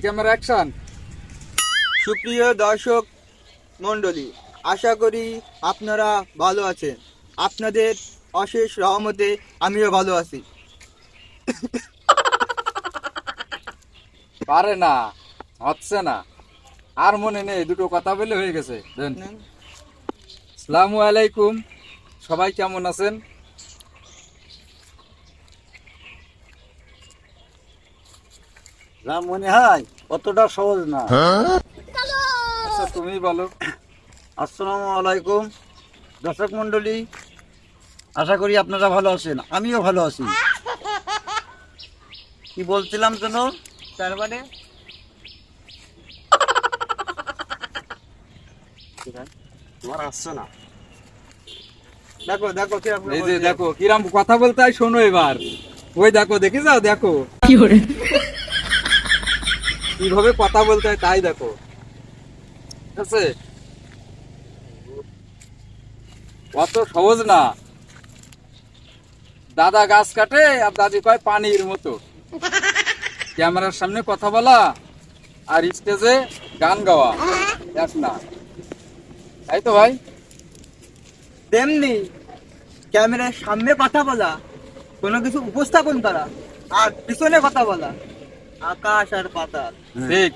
Camera action. সুপ্রিয় দর্শক মণ্ডলী আশা করি আপনারা ভালো আছেন। আপনাদের অশেষ রহমতে আমিও ভালো আছি। পারে না হচ্ছে না। আর মনে নেই দুটো কথা বলে হয়ে গেছে। আসসালামু আলাইকুম। সবাই কেমন আছেন? যা মনে হয় অতটা সহজ না। আচ্ছা তুমি বলো। আসসালামু আলাইকুম। দর্শক মণ্ডলী আশা করি আপনারা ভালো আছেন। আমিও ভালো আছি। কি বলছিলাম যেন? তার মানে? তোমার আসছে না। দেখো দেখো কি এই যে দেখো কিরাম কথা বলতে হয় শোনো এবার। ওই দেখো দেখে যাও দেখো। কীভাবে কথা বলতে হয় তাই দেখো। ঠিক আছে? অত সহজ না। দাদা গাছ কাটে আর দাদি কয় পানির মতো। ক্যামেরার সামনে কথা বলা আর স্টেজে গান গাওয়া, এক না। তাই তো ভাই? তেমনি ক্যামেরার সামনে কথা বলা, কোনো কিছু উপস্থাপন করা আর পিছনে কথা বলা। আকাশ আর পাতাল ঠিক